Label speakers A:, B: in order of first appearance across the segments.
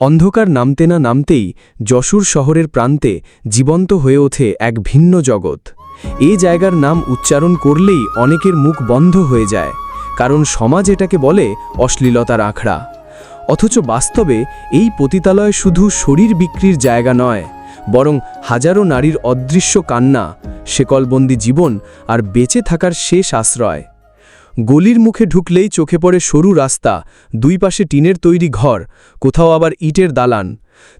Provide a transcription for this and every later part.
A: অন্ধকার নামতে না নামতেই যশোর শহরের প্রান্তে জীবন্ত হয়ে ওঠে এক ভিন্ন জগৎ। এই জায়গার নাম উচ্চারণ করলেই অনেকের মুখ বন্ধ হয়ে যায়, কারণ সমাজ এটাকে বলে অশ্লীলতার আখড়া। অথচ বাস্তবে এই পতিতালয় শুধু শরীর বিক্রির জায়গা নয়, বরং হাজারো নারীর অদৃশ্য কান্না, শেকলবন্দি জীবন আর বেঁচে থাকার শেষ আশ্রয়। গলির মুখে ঢুকলেই চোখে পড়ে সরু রাস্তা, দুই পাশে টিনের তৈরি ঘর, কোথাও আবার ইটের দালান।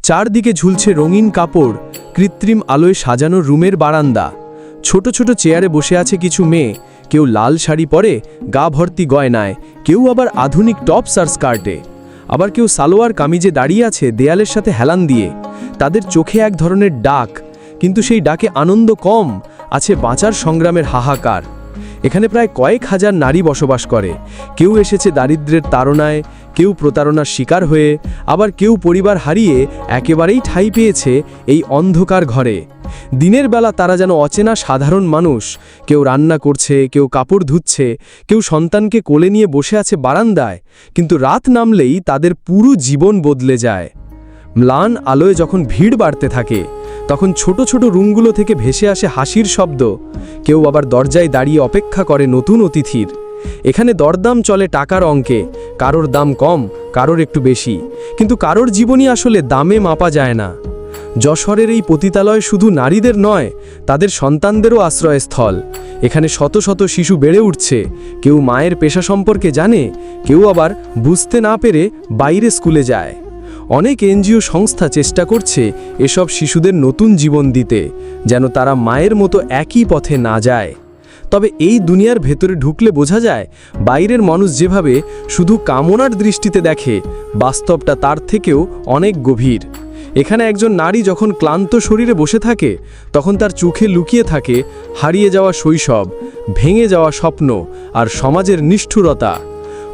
A: চারদিকে ঝুলছে রঙিন কাপড়, কৃত্রিম আলোয় সাজানো রুমের বারান্দা। ছোট ছোট চেয়ারে বসে আছে কিছু মেয়ে, কেউ লাল শাড়ি পরে, গা ভর্তি গয়নায়, কেউ আবার আধুনিক টপস আর স্কার্টে। আবার কেউ সালোয়ার কামিজে দাঁড়িয়ে আছে দেয়ালের সাথে হেলান দিয়ে। তাদের চোখে এক ধরনের ডাক, কিন্তু সেই ডাকে আনন্দ কম, আছে বাঁচার সংগ্রামের হাহাকার। এখানে প্রায় কয়েক হাজার নারী বসবাস করে। কেউ এসেছে দারিদ্র্যের তাড়নায়, কেউ প্রতারণার শিকার হয়ে, আবার কেউ পরিবার হারিয়ে একেবারেই ঠাঁই পেয়েছে এই অন্ধকার ঘরে। দিনের বেলা তারা যেন অচেনা সাধারণ মানুষ, কেউ রান্না করছে, কেউ কাপড় ধুচ্ছে, কেউ সন্তানকে কোলে নিয়ে বসে আছে বারান্দায়, কিন্তু রাত নামলেই তাদের পুরো জীবন বদলে যায়। ম্লান আলোয় যখন ভিড় বাড়তে থাকে তখন ছোট ছোট রুমগুলো থেকে ভেসে আসে হাসির শব্দ। কেউ আবার দরজায় দাঁড়িয়ে অপেক্ষা করে নতুন অতিথির। এখানে দরদাম চলে টাকার অঙ্কে, কারোর দাম কম, কারোর একটু বেশি। কিন্তু কারোর জীবনই আসলে দামে মাপা যায় না। যশোরের এই পতিতালয় শুধু নারীদের নয়, তাদের সন্তানদেরও আশ্রয়স্থল। এখানে শত শত শিশু বেড়ে উঠছে। কেউ মায়ের পেশা সম্পর্কে জানে, কেউ আবার বুঝতে না পেরে বাইরে স্কুলে যায়। অনেক এনজিও সংস্থা চেষ্টা করছে এসব শিশুদের নতুন জীবন দিতে, যেন তারা মায়ের মতো একই পথে না যায়। তবে এই দুনিয়ার ভেতরে ঢুকলে বোঝা যায়, বাইরের মানুষ যেভাবে শুধু কামনার দৃষ্টিতে দেখে, বাস্তবটা তার থেকেও অনেক গভীর। এখানে একজন নারী যখন ক্লান্ত শরীরে বসে থাকে, তখন তার চোখে লুকিয়ে থাকে হারিয়ে যাওয়া শৈশব, ভেঙে যাওয়া স্বপ্ন আর সমাজের নিষ্ঠুরতা।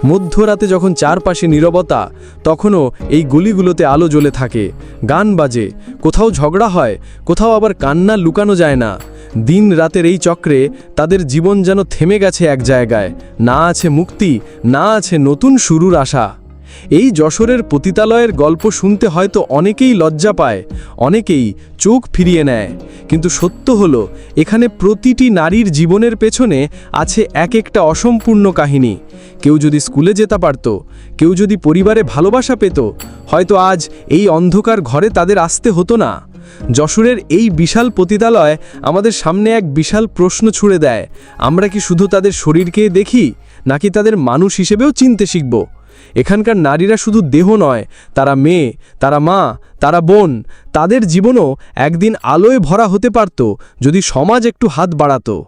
A: মধ্যরাতে যখন চারপাশে নীরবতা, তখনও এই গুলিগুলোতে আলো জ্বলে থাকে। গান বাজে, কোথাও ঝগড়া হয়, কোথাও আবার কান্না লুকানো যায় না। দিন রাতের এই চক্রে তাদের জীবন যেন থেমে গেছে এক জায়গায়। না আছে মুক্তি, না আছে নতুন শুরুর আশা। এই যশোরের পতিতালয়ের গল্প শুনতে হয়তো অনেকেই লজ্জা পায়, অনেকেই চোখ ফিরিয়ে নেয়। কিন্তু সত্য হলো, এখানে প্রতিটি নারীর জীবনের পেছনে আছে এক একটা অসম্পূর্ণ কাহিনী। কেউ যদি স্কুলে যেতে পারত, কেউ যদি পরিবারে ভালোবাসা পেত, হয়তো আজ এই অন্ধকার ঘরে তাদের আসতে হতো না। যশোরের এই বিশাল পতিতালয় আমাদের সামনে এক বিশাল প্রশ্ন ছুড়ে দেয়, আমরা কি শুধু তাদের শরীরকে দেখি, নাকি তাদের মানুষ হিসেবেও চিনতে শিখব? এখানকার নারীরা শুধু দেহ নয়, তারা মেয়ে, তারা মা, তারা বোন। তাদের জীবনও একদিন আলোয় ভরা হতে পারত, যদি সমাজ একটু হাত বাড়াতো।